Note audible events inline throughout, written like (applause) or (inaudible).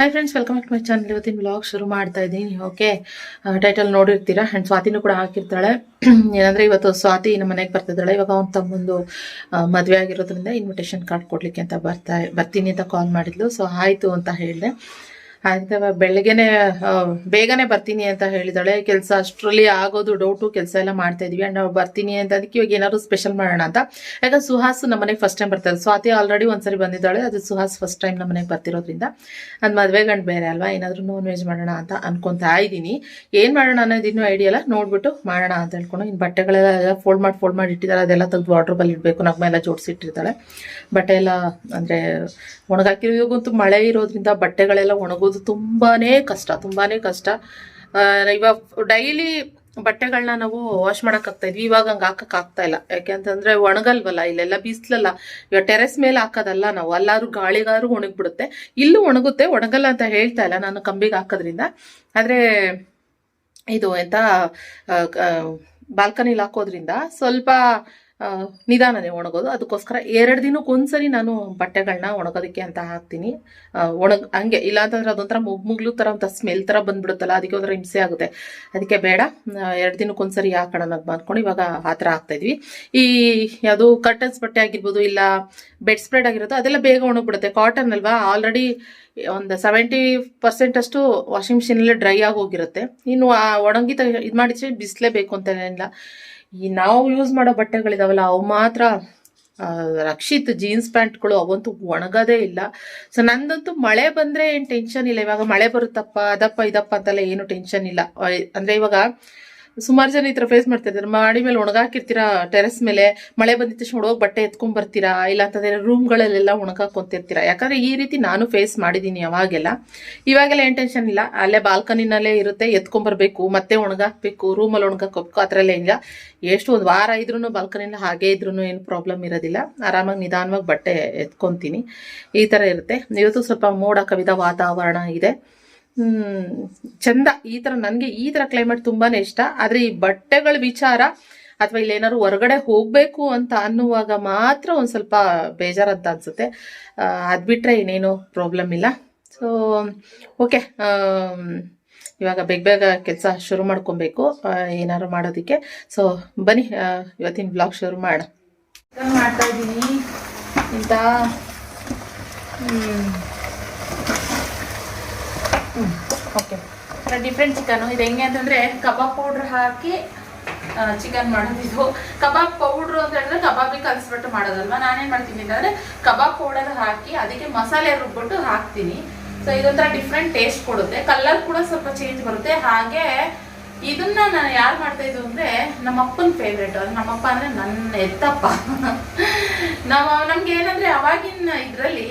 Hi friends welcome to my channel ಇವತ್ತಿನ blog ಶುರು ಮಾಡ್ತಾ ಇದ್ದೀನಿ ಓಕೆ ಟೈಟಲ್ ನೋಡಿರ್ತೀರಾ? ಆ್ಯಂಡ್ ಸ್ವಾತಿನೂ ಕೂಡ ಹಾಕಿರ್ತಾಳೆ. (clears throat) ಏನಂದ್ರೆ ಇವತ್ತು ಸ್ವಾತಿ ನಮ್ಮ ಮನೆಗೆ ಬರ್ತಿದ್ದಾಳೆ ಇವಾಗ ಅವ್ನ ತಮ್ಮೊಂದು ಮದುವೆ ಆಗಿರೋದ್ರಿಂದ ಇನ್ವಿಟೇಷನ್ ಕಾರ್ಡ್ ಕೊಡ್ಲಿಕ್ಕೆ ಅಂತ ಬರ್ತಾ, ಬರ್ತೀನಿ ಅಂತ ಕಾಲ್ ಮಾಡಿದ್ಲು. ಸೊ ಆಯಿತು ಅಂತ ಹೇಳಿದೆ. ಆಯ್ತು ಬೆಳಗ್ಗೆನೆ ಬೇಗನೆ ಬರ್ತೀನಿ ಅಂತ ಹೇಳಿದಾಳೆ. ಕೆಲಸ ಅಷ್ಟರಲ್ಲಿ ಆಗೋದು, ಡೌಟು, ಕೆಲಸ ಎಲ್ಲ ಮಾಡ್ತಾ ಇದೀವಿ. ಅಂಡ್ ನಾವು ಬರ್ತೀನಿ ಅಂತ ಅದಕ್ಕೆ ಇವಾಗ ಏನಾದ್ರು ಸ್ಪೆಷಲ್ ಮಾಡೋಣ ಅಂತ. ಯಾಕಂದ್ರೆ ಸುಹಾಸ್ ನಮ್ಮ ಮನೆಗೆ ಫಸ್ಟ್ ಟೈಮ್ ಬರ್ತಾರೆ. ಸ್ವಾತಿ ಆಲ್ರೆಡಿ ಒಂದ್ಸರಿ ಬಂದಿದ್ದಾಳೆ. ಅದು ಸುಹಾಸ್ ಫಸ್ಟ್ ಟೈಮ್ ನಮ್ಮ ಮನೆಗೆ ಬರ್ತಿರೋದ್ರಿಂದ. ಅದು ಮದುವೆ ಗಂಡು ಬೇರೆ ಅಲ್ವಾ? ಏನಾದರೂ ನಾನ್ ವೆಜ್ ಮಾಡೋಣ ಅಂತ ಅನ್ಕೊಂತಾ ಇದ್ದೀನಿ ಏನು ಮಾಡೋಣ ಅನ್ನೋದು ಇನ್ನೂ ಐಡಿಯಾ ಎಲ್ಲ ನೋಡ್ಬಿಟ್ಟು ಮಾಡೋಣ ಅಂತ ಹೇಳ್ಕೊಂಡು ಇನ್ನು ಬಟ್ಟೆಗಳೆಲ್ಲ ಫೋಲ್ಡ್ ಮಾಡಿ ಫೋಲ್ಡ್ ಮಾಡಿ ಇಟ್ಟಿದ್ದಾರೆ. ಅದೆಲ್ಲ ತೆಗೆದು ವಾಟ್ರಬಲ್ ಇಡಬೇಕು. ನಗ್ಮ ಎಲ್ಲ ಜೋಡಿಸಿಟ್ಟಿರ್ತಾಳೆ. ಬಟ್ಟೆ ಎಲ್ಲ ಅಂದರೆ ಒಣಗಾಕಿರೋ, ಇವಾಗಂತೂ ಮಳೆ ಇರೋದ್ರಿಂದ ಬಟ್ಟೆಗಳೆಲ್ಲ ಒಣಗೋದು ತುಂಬಾನೇ ಕಷ್ಟ ತುಂಬಾನೇ ಕಷ್ಟ. ಇವಾಗ ಡೈಲಿ ಬಟ್ಟೆಗಳನ್ನ ನಾವು ವಾಶ್ ಮಾಡೋಕ್ಕಾಗ್ತಾ ಇದ್ವಿ. ಇವಾಗ ಹಂಗೆ ಹಾಕಕ್ ಆಗ್ತಾ ಇಲ್ಲ. ಯಾಕೆಂತಂದ್ರೆ ಒಣಗಲ್ವಲ್ಲ, ಇಲ್ಲೆಲ್ಲ ಬಿಸಿಲಲ್ಲ. ಇವಾಗ ಟೆರೆಸ್ ಮೇಲೆ ಹಾಕೋದಲ್ಲ ನಾವು. ಅಲ್ಲಾದ್ರೂ ಗಾಳಿಗಾದ್ರೂ ಒಣಗ್ಬಿಡುತ್ತೆ. ಇಲ್ಲೂ ಒಣಗುತ್ತೆ, ಒಣಗಲ್ಲ ಅಂತ ಹೇಳ್ತಾ ಇಲ್ಲ ನಾನು ಕಂಬಿಗೆ ಹಾಕೋದ್ರಿಂದ. ಆದ್ರೆ ಇದು ಎಂತ ಬಾಲ್ಕನಿಲಿ ಹಾಕೋದ್ರಿಂದ ಸ್ವಲ್ಪ ನಿಧಾನನೇ ಒಣಗೋದು. ಅದಕ್ಕೋಸ್ಕರ ಎರಡು ದಿನಕ್ಕೆ ಒಂದ್ಸರಿ ನಾನು ಬಟ್ಟೆಗಳನ್ನ ಒಣಗೋದಕ್ಕೆ ಅಂತ ಹಾಕ್ತೀನಿ. ಒಣಗ ಒಣಗ್, ಹಂಗೆ ಇಲ್ಲ ಅಂತಂದ್ರೆ ಅದೊಂಥರ ಮುಗ್ಮುಗ್ಲು ಥರ, ಒಂಥರ ಸ್ಮೆಲ್ ಥರ ಬಂದ್ಬಿಡುತ್ತಲ್ಲ, ಅದಕ್ಕೆ ಒಂಥರ ಹಿಂಸೆ ಆಗುತ್ತೆ. ಅದಕ್ಕೆ ಬೇಡ. ಎರಡು ದಿನಕ್ಕೆ ಒಂದ್ಸರಿ ಹಾಕೋಣ ಅಂತ ಮಾಡ್ಕೊಂಡು ಇವಾಗ ಆ ಥರ ಹಾಕ್ತಾಯಿದ್ವಿ ಈ ಯಾವುದು ಕರ್ಟನ್ಸ್ ಬಟ್ಟೆ ಆಗಿರ್ಬೋದು, ಇಲ್ಲ ಬೆಡ್ ಸ್ಪ್ರೆಡ್ ಆಗಿರೋದು, ಅದೆಲ್ಲ ಬೇಗ ಒಣಗ್ಬಿಡುತ್ತೆ. ಕಾಟನ್ ಅಲ್ವಾ? ಆಲ್ರೆಡಿ ಒಂದು ಸೆವೆಂಟಿ ಪರ್ಸೆಂಟ್ ಅಷ್ಟು ವಾಷಿಂಗ್ ಮಿಷಿನಲ್ಲೇ ಡ್ರೈ ಆಗಿ ಹೋಗಿರುತ್ತೆ. ಇನ್ನು ಆ ಒಣಗಿದ ಇದು ಮಾಡಿದ್ರೆ ಬಿಸಿಲೇಬೇಕು ಅಂತ ಏನಿಲ್ಲ ಈ ನಾವು ಯೂಸ್ ಮಾಡೋ ಬಟ್ಟೆಗಳಿದಾವಲ್ಲ ಅವು ಮಾತ್ರ ರಕ್ಷಿತ್ ಜೀನ್ಸ್ ಪ್ಯಾಂಟ್ಗಳು ಅವಂತೂ ಒಣಗೋದೇ ಇಲ್ಲ. ಸೊ ನಂದಂತೂ ಮಳೆ ಬಂದ್ರೆ ಏನು ಟೆನ್ಷನ್ ಇಲ್ಲ. ಇವಾಗ ಮಳೆ ಬರುತ್ತಪ್ಪ, ಅದಪ್ಪ, ಇದಪ್ಪ ಅಂತೆಲ್ಲ ಏನು ಟೆನ್ಷನ್ ಇಲ್ಲ. ಅಂದ್ರೆ ಇವಾಗ ಸುಮಾರು ಜನ ಈ ಥರ ಫೇಸ್ ಮಾಡ್ತಾ ಇದ್ದಾರೆ. ಮಾಡಿ ಮೇಲೆ ಒಣಗಾಕಿರ್ತೀರಾ ಟೆರೆಸ್ ಮೇಲೆ, ಮಳೆ ಬಂದಿದ ತಕ್ಷಣ ಹೋಗಿ ಬಟ್ಟೆ ಎತ್ಕೊಂಡ್ ಬರ್ತೀರಾ? ಇಲ್ಲ ಅಂತಂದ್ರೆ ರೂಮ್ಗಳಲ್ಲೆಲ್ಲ ಒಣಗಾಕೊಂತಿರ್ತೀರಾ ಯಾಕಂದ್ರೆ ಈ ರೀತಿ ನಾನು ಫೇಸ್ ಮಾಡಿದ್ದೀನಿ ಅವಾಗೆಲ್ಲ. ಇವಾಗೆಲ್ಲ ಏನು ಟೆನ್ಷನ್ ಇಲ್ಲ. ಅಲ್ಲೇ ಬಾಲ್ಕನಿನಲ್ಲೇ ಇರುತ್ತೆ ಎತ್ಕೊಂಬರ್ಬೇಕು ಮತ್ತೆ ಒಣಗಾಕ್ಬೇಕು ರೂಮಲ್ಲಿ ಒಣಗಾಕೋಬೇಕು ಆ ಥರ ಎಷ್ಟು ಒಂದು ವಾರ ಇದ್ರೂ ಬಾಲ್ಕನಿನ ಹಾಗೆ ಇದ್ರೂ ಏನು ಪ್ರಾಬ್ಲಮ್ ಇರೋದಿಲ್ಲ. ಆರಾಮಾಗಿ ನಿಧಾನವಾಗಿ ಬಟ್ಟೆ ಎತ್ಕೊಂತೀನಿ. ಈ ಥರ ಇರುತ್ತೆ. ಇವತ್ತು ಸ್ವಲ್ಪ ಮೋಡ ಕವಿದ ವಾತಾವರಣ ಇದೆ. ಚಂದ. ಈ ತರ ನನಗೆ ಈ ತರ ಕ್ಲೈಮೇಟ್ ತುಂಬಾನೇ ಇಷ್ಟ. ಆದ್ರೆ ಈ ಬಟ್ಟೆಗಳ ವಿಚಾರ ಅಥವಾ ಇಲ್ಲಿ ಏನಾದ್ರು ಹೊರಗಡೆ ಹೋಗ್ಬೇಕು ಅಂತ ಅನ್ನುವಾಗ ಮಾತ್ರ ಒಂದ್ ಸ್ವಲ್ಪ ಬೇಜಾರಂತ ಅನ್ಸುತ್ತೆ. ಅದು ಬಿಟ್ರೆ ಇನ್ನೇನು ಪ್ರಾಬ್ಲಮ್ ಇಲ್ಲ. ಸೊ ಓಕೆ ಇವಾಗ ಬೇಗ ಬೇಗ ಕೆಲಸ ಶುರು ಮಾಡ್ಕೊಬೇಕು. ಏನಾದ್ರು ಮಾಡೋದಕ್ಕೆ. ಸೊ ಬನ್ನಿ ಇವತ್ತಿನ ಬ್ಲಾಗ್ ಶುರು ಮಾಡ. ಮಾಡ್ತಾ ಇದ್ದೀನಿ. ಇಂತ ಹ್ಮ್ ಓಕೆ ಡಿಫ್ರೆಂಟ್ ಚಿಕನ್ ಇದು ಹೆಂಗೆ ಅಂತಂದ್ರೆ ಕಬಾಬ್ ಪೌಡ್ರ್ ಹಾಕಿ ಚಿಕನ್ ಮಾಡೋದಿದು ಕಬಾಬ್ ಪೌಡ್ರು ಅಂತ ಹೇಳಿದ್ರೆ ಕಬಾಬಿಗೆ ಕಲಿಸ್ಬಿಟ್ಟು ಮಾಡೋದಲ್ವಾ? ನಾನೇನ್ ಮಾಡ್ತೀನಿ ಅಂತಂದ್ರೆ ಕಬಾಬ್ ಪೌಡರ್ ಹಾಕಿ ಅದಕ್ಕೆ ಮಸಾಲೆ ರುಬ್ಬಿಟ್ಟು ಹಾಕ್ತೀನಿ. ಸೊ ಇದೊಂಥರ ಡಿಫ್ರೆಂಟ್ ಟೇಸ್ಟ್ ಕೊಡುತ್ತೆ. ಕಲರ್ ಕೂಡ ಸ್ವಲ್ಪ ಚೇಂಜ್ ಬರುತ್ತೆ. ಹಾಗೆ ಇದನ್ನ ನಾನು ಯಾರು ಮಾಡ್ತಾ ಇದ್ದು ಅಂದ್ರೆ ನಮ್ಮ ಅಪ್ಪನ ಫೇವ್ರೇಟ್ ನಮ್ಮಪ್ಪ ಅಂದ್ರೆ ನನ್ನ ಎತ್ತಪ್ಪ (laughs) ನಾವು, ನಮ್ಗೆ ಅವಾಗಿನ ಇದ್ರಲ್ಲಿ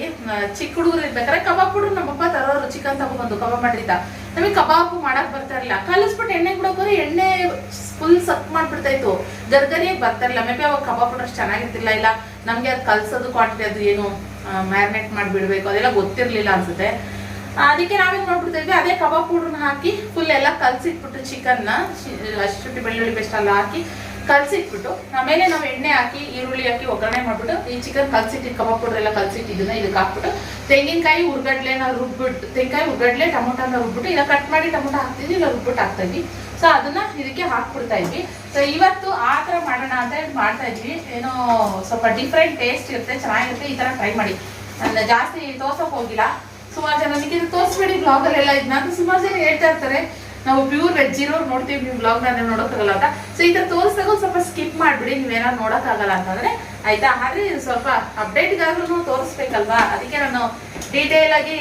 ಚಿಕ್ಕ ಹುಡುಗರು ಇರ್ಬೇಕಾದ್ರೆ ಕಬಾಬ್ ಕೂಡ ನಮ್ಮಪ್ಪ ತರೋರು ಚಿಕನ್ ತಗೊಬಂದು ಕಬಾಬ್ ಮಾಡಿದ್ದ. ನಮಗೆ ಕಬಾಬ್ ಮಾಡಕ್ ಬರ್ತಾ ಇರಲಿಲ್ಲ. ಕಲಸ್ಬಿಟ್ಟು ಎಣ್ಣೆ ಕೂಡ ಎಣ್ಣೆ ಫುಲ್ ಸಕ್ ಮಾಡ್ಬಿಡ್ತಾ ಇತ್ತು. ಗರ್ಗರಿಯಾಗಿ ಬರ್ತಾ ಇರಲಿಲ್ಲ. ಮೇಬಿ ಅವಾಗ ಕಬಾಬ್ ಅಷ್ಟು ಚೆನ್ನಾಗಿರ್ತಿಲ್ಲ ಇಲ್ಲ, ನಮ್ಗೆ ಅದು ಕಲ್ಸೋದು ಕ್ವಾಂಟಿಟಿ ಅದು ಏನು ಮ್ಯಾರಿನೇಟ್ ಮಾಡಿಬಿಡ್ಬೇಕು, ಅದೆಲ್ಲ ಗೊತ್ತಿರ್ಲಿಲ್ಲ ಅನ್ಸುತ್ತೆ. ಅದಕ್ಕೆ ನಾವೇನು ಮಾಡ್ಬಿಡ್ತಾ ಇದ್ವಿ, ಅದೇ ಕಬಾಬ್ ಪೌಡ್ರನ್ನ ಹಾಕಿ ಫುಲ್ ಎಲ್ಲ ಕಲ್ಸಿಟ್ಬಿಟ್ಟು ಚಿಕನ್ನ ಶುಂಠಿ ಬೆಳ್ಳುಳ್ಳಿ ಪೇಸ್ಟ್ ಎಲ್ಲ ಹಾಕಿ ಕಲ್ಸಿಟ್ಬಿಟ್ಟು, ಆಮೇಲೆ ನಾವು ಎಣ್ಣೆ ಹಾಕಿ, ಈರುಳ್ಳಿ ಹಾಕಿ ಒಗ್ಗರಣೆ ಮಾಡ್ಬಿಟ್ಟು, ಈ ಚಿಕನ್ ಕಲ್ಸಿಟ್ಟಿದ್ದು ಕಬಾಬ್ ಪೌಡರ್ ಎಲ್ಲ ಇದನ್ನ ಇದಕ್ಕೆ ಹಾಕ್ಬಿಟ್ಟು, ತೆಂಗಿನಕಾಯಿ ಉರ್ಗಡ್ಲೆನ ರುಬ್ಬಿಟ್ಟು, ತೆಂಗಿನಕಾಯಿ ಉರ್ಗಡ್ಲೆ ಟೊಮೊಟೊನ ರುಬ್ಬಿಟ್ಟು ಇಲ್ಲ ಕಟ್ ಮಾಡಿ ಟೊಮೊಟೊ ಹಾಕ್ತಿದ್ವಿ, ಇಲ್ಲ ರುಬ್ಬಿಟ್ಟು ಹಾಕ್ತಾ ಇದ್ವಿ. ಸೊ ಅದನ್ನ ಇದಕ್ಕೆ ಹಾಕ್ಬಿಡ್ತಾ ಇದ್ವಿ. ಸೊ ಇವತ್ತು ಆ ಥರ ಮಾಡೋಣ ಅಂತ ಮಾಡ್ತಾ ಇದ್ವಿ. ಏನೋ ಸ್ವಲ್ಪ ಡಿಫ್ರೆಂಟ್ ಟೇಸ್ಟ್ ಇರುತ್ತೆ, ಚೆನ್ನಾಗಿರುತ್ತೆ, ಈ ಥರ ಟ್ರೈ ಮಾಡಿ. ನಾನು ಜಾಸ್ತಿ ತೋರ್ಸಕ್ ಹೋಗಿಲ್ಲ. ಸುಮಾರು ಜನ ನಿಮಗೆ ತೋರಿಸ್ಬೇಡಿ ಬ್ಲಾಗ್ ಎಲ್ಲ ಇದನ್ನ ಸುಮಾರು ಜನ ಹೇಳ್ತಾ ಇರ್ತಾರೆ. ನಾವು ಪ್ಯೂರ್ ವೆಜ್ ಇರೋರು ನೋಡ್ತೀವಿ, ನೀವು ಬ್ಲಾಗ್ ನಾನು ನೋಡೋಕ್ಕಾಗಲ್ಲ ಅಂತ. ಸೊ ಈ ಥರ ತೋರಿಸಿದಾಗ ಸ್ವಲ್ಪ ಸ್ಕಿಪ್ ಮಾಡ್ಬಿಡಿ, ನೀವೇನಾದ್ರು ನೋಡೋಕ್ಕಾಗಲ್ಲ ಅಂತಂದ್ರೆ ಆಯಿತಾ? ಆದರೆ ಸ್ವಲ್ಪ ಅಪ್ಡೇಟ್ಗಾದ್ರೂ ತೋರಿಸ್ಬೇಕಲ್ವಾ? ಅದಕ್ಕೆ ನಾನು ಡೀಟೇಲ್ ಆಗಿ